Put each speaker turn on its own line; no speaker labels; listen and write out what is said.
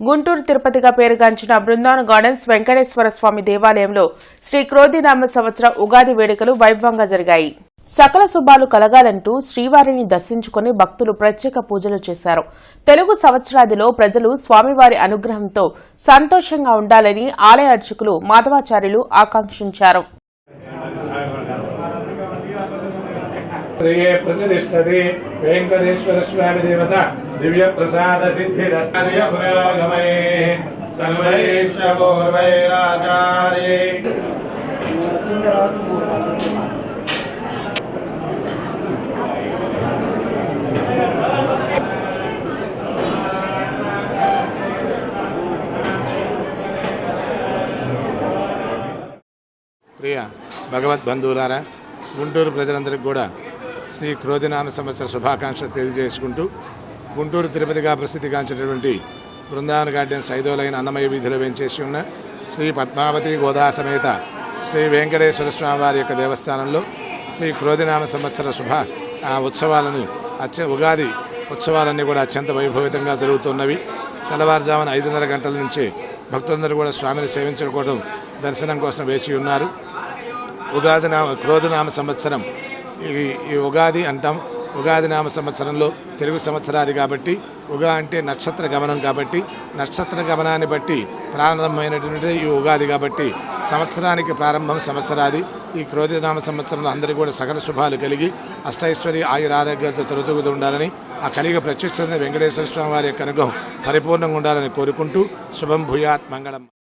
గుంటూరు తిరుపతిగా పేరుగాంచిన బృందావన గార్డెన్స్ వెంకటేశ్వర స్వామి దేవాలయంలో శ్రీ క్రోధినామ సంవత్సర ఉగాది వేడుకలు వైభవంగా జరిగాయి. సకల శుభాలు కలగాలంటూ శ్రీవారిని దర్శించుకుని భక్తులు ప్రత్యేక పూజలు చేశారు. తెలుగు సంవత్సరాదిలో ప్రజలు స్వామివారి అనుగ్రహంతో సంతోషంగా ఉండాలని ఆలయ అర్చకులు మాధవాచార్యులు ఆకాంక్షించారు.
శ్రీయే ప్రతిష్టతి వెంకటేశ్వర స్వామి దేవత దివ్య ప్రసాద సిద్ధి సిద్ధిరస్య పురోగమై సర్వైశ్వరైరాచార్యే
ప్రియ భగవద్ బంధువులారా గుంటూరు ప్రజలందరికీ కూడా శ్రీ క్రోధినామ సంవత్సర శుభాకాంక్షలు తెలియజేసుకుంటూ గుంటూరు తిరుపతిగా ప్రసిద్ధిగాంచినటువంటి బృందావన గార్డెన్స్ ఐదోలైన అన్నమయ్య వీధిలో వేంచేసి ఉన్న శ్రీ పద్మావతి గోదా సమేత శ్రీ వెంకటేశ్వర స్వామి వారి యొక్క దేవస్థానంలో శ్రీ క్రోధినామ సంవత్సర శుభ ఆ, అత్య ఉగాది ఉత్సవాలన్నీ కూడా అత్యంత వైభవితంగా జరుగుతున్నవి. తెల్లవారుజామున ఐదున్నర గంటల నుంచి భక్తులందరూ కూడా స్వామిని సేవించుకోవడం దర్శనం కోసం వేచి ఉన్నారు. ఉగాది నామ క్రోధనామ సంవత్సరం. ఈ ఈ ఉగాది అంటాం. ఉగాది నామ సంవత్సరంలో తెలుగు సంవత్సరాది కాబట్టి ఉగా అంటే నక్షత్ర గమనం కాబట్టి నక్షత్ర గమనాన్ని బట్టి ప్రారంభమైనటువంటిది ఈ ఉగాది కాబట్టి సంవత్సరానికి ప్రారంభం సంవత్సరాది. ఈ క్రోధనామ సంవత్సరంలో అందరికీ కూడా సకల శుభాలు కలిగి అష్టైశ్వరి ఆయుర ఆరోగ్యాలతో తొలతూగుతూ ఉండాలని ఆ కలిగ ప్రత్యక్ష వెంకటేశ్వర స్వామి వారి యొక్క అనుగ్రహం పరిపూర్ణంగా ఉండాలని కోరుకుంటూ శుభం భూయాత్ మంగళం.